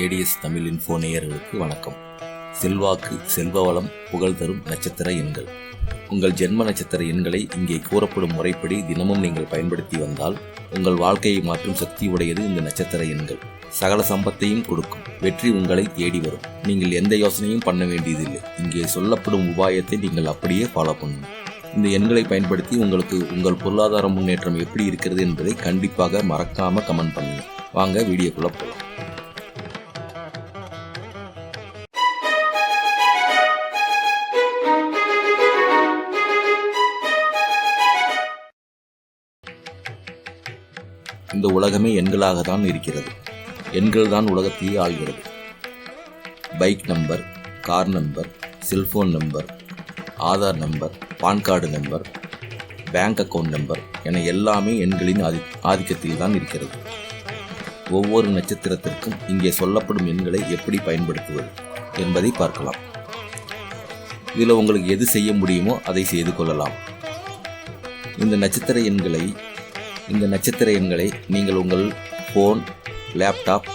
ADS Tamil info நேயர்களுக்கு வணக்கம். செல்வாக்கு செல்வவளம் புகழ் தரும் நட்சத்திர எண்கள். உங்கள் ஜென்ம நட்சத்திர எண்களை இங்கே கூறப்படும் முறைப்படி தினமும் நீங்கள் பயன்படுத்தி வந்தால் உங்கள் வாழ்க்கையை மாற்றும் சக்தி உடையது இந்த நட்சத்திர எண்கள். சகல சம்பத்தையும் கொடுக்கும். வெற்றி உங்களை தேடி வரும். நீங்கள் எந்த யோசனையும் பண்ண வேண்டியதில்லை. இங்கே சொல்லப்படும் உபாயத்தை நீங்கள் அப்படியே ஃபாலோ பண்ணணும். இந்த எண்களை பயன்படுத்தி உங்களுக்கு உங்கள் பொருளாதார முன்னேற்றம் எப்படி இருக்கிறது என்பதை கண்டிப்பாக மறக்காம கமெண்ட் பண்ணுங்க. வாங்க வீடியோக்குள்ள போகலாம் இந்த உலகமே எண்களாக தான் இருக்கிறது. எண்கள் தான் உலகத்தையே ஆள்கிறது. Bike number car number cellphone number Aadhaar number PAN card number bank account number என எல்லாமே எண்களின் ஆதி ஆதிக்கத்தில் தான் இருக்கிறது. ஒவ்வொரு நட்சத்திரத்திற்கும் இங்கே சொல்லப்படும் எண்களை எப்படி பயன்படுத்துவது என்பதை பார்க்கலாம். இதில் உங்களுக்கு எது செய்ய முடியுமோ அதை செய்து கொள்ளலாம். இந்த நட்சத்திர எண்களை இந்த நட்சத்திர எண்களை நீங்கள் உங்கள் phone laptop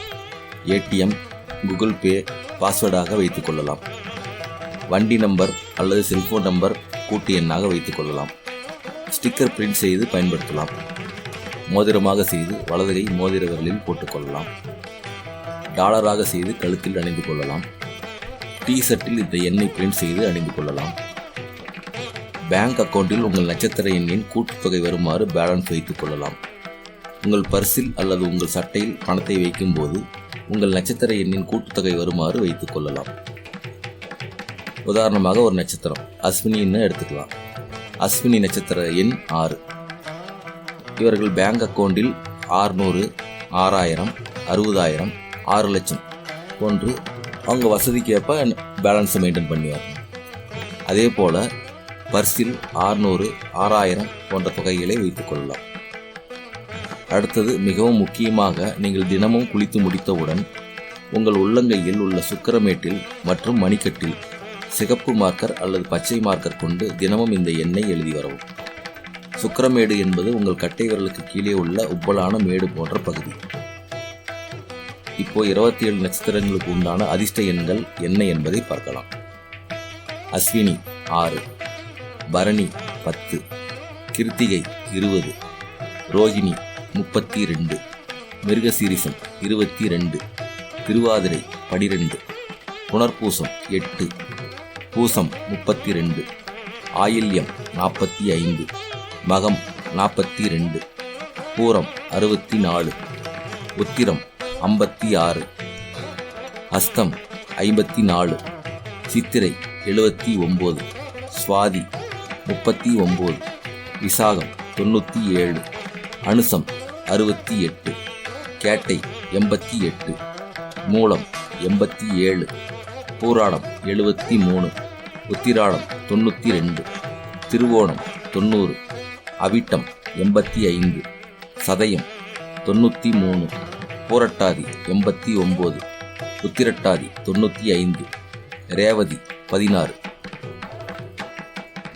ATM Google Pay பாஸ்வேர்டாக வைத்துக் கொள்ளலாம். வண்டி நம்பர் அல்லது செல்போன் நம்பர் கூட்டு எண்ணாக வைத்துக் கொள்ளலாம். ஸ்டிக்கர் பிரிண்ட் செய்து பயன்படுத்தலாம். மோதிரமாக செய்து வலதுகை மோதிர விரலில் போட்டுக்கொள்ளலாம் டாலராக செய்து கழுத்தில் அணிந்து கொள்ளலாம். டி ஷர்ட்டில் இந்த எண்ணெய் பிரிண்ட் செய்து அணிந்து கொள்ளலாம். பேங்க் அக்கவுண்டில் உங்கள் நட்சத்திர எண்ணின் கூட்டுத்தொகை வருமாறு பேலன்ஸ் வைத்துக் கொள்ளலாம். உங்கள் பர்சில் அல்லது உங்கள் சட்டையில் பணத்தை வைக்கும்போது உங்கள் நட்சத்திர எண்ணின் கூட்டுத்தொகை வருமாறு வைத்துக் கொள்ளலாம். உதாரணமாக ஒரு நட்சத்திரம். அஸ்வினின்னு எடுத்துக்கலாம். அஸ்வினி நட்சத்திர எண் ஆறு. இவர்கள் பேங்க் அக்கவுண்டில் ஆறுநூறு ஆறாயிரம் அறுபதாயிரம் ஆறு லட்சம் போன்று அவங்க வசதிக்கு ஏற்ப பேலன்ஸை மெயின்டைன் பண்ணுவாங்க அதே போல் பர்சில் ஆறுநூறு ஆறாயிரம் போன்ற தொகைகளை வைத்துக் கொள்ளலாம். அடுத்தது மிகவும் முக்கியமாக நீங்கள் தினமும் குளித்து முடித்தவுடன் உங்கள் உள்ளங்கையில் உள்ள சுக்கரமேட்டில் மற்றும் மணிக்கட்டில் சிகப்பு மார்க்கர் அல்லது பச்சை மார்க்கர் கொண்டு தினமும் இந்த எண்ணை எழுதி வரவும். சுக்கிரமேடு என்பது உங்கள் கட்டை விரலுக்கு கீழே உள்ள உப்பலான மேடு போன்ற பகுதி. இப்போ இருபத்தி ஏழு நட்சத்திரங்களுக்கு உண்டான அதிர்ஷ்ட எண்கள் என்ன என்பதை பார்க்கலாம். அஸ்வினி ஆறு. பரணி பத்து கிருத்திகை இருபது ரோஹிணி முப்பத்தி ரெண்டு மிருகசீரிசம் இருபத்தி ரெண்டு திருவாதிரை பனிரெண்டு புனர்பூசம் எட்டு பூசம் முப்பத்தி ரெண்டு ஆயில்யம் நாற்பத்தி ஐந்து மகம் நாற்பத்தி ரெண்டு பூரம் அறுபத்தி நாலு உத்திரம் ஐம்பத்தி ஆறு அஸ்தம் ஐம்பத்தி நாலு சித்திரை எழுபத்தி ஒம்பது சுவாதி முப்பத்தி ஒம்பது. விசாகம் தொண்ணூற்றி ஏழு. அனுசம் அறுபத்தி எட்டு. கேட்டை எண்பத்தி எட்டு. மூலம் எண்பத்தி ஏழு. பூராடம் எழுபத்தி மூணு. உத்திராடம் தொண்ணூற்றி ரெண்டு. திருவோணம் தொண்ணூறு. அவிட்டம் எண்பத்தி ஐந்து. சதயம் தொண்ணூற்றி மூணு. பூரட்டாதி எண்பத்தி ஒம்பது. உத்திரட்டாதி தொண்ணூற்றி ஐந்து. ரேவதி பதினாறு.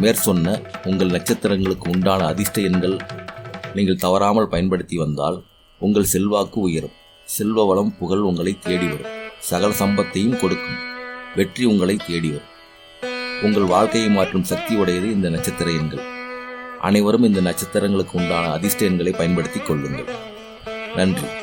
மேற்சொன்ன உங்கள் நட்சத்திரங்களுக்கு உண்டான அதிர்ஷ்ட எண்கள் நீங்கள் தவறாமல் பயன்படுத்தி வந்தால் உங்கள் செல்வாக்கு உயரும். செல்வ வளம் புகழ் உங்களை தேடி வரும். சகல சம்பத்தையும் கொடுக்கும். வெற்றி உங்களை தேடி வரும். உங்கள் வாழ்க்கையை மாற்றும் சக்தி உடையது இந்த நட்சத்திர எண்கள். அனைவரும் இந்த நட்சத்திரங்களுக்கு உண்டான அதிர்ஷ்ட எண்களை பயன்படுத்திக் கொள்ளுங்கள். நன்றி.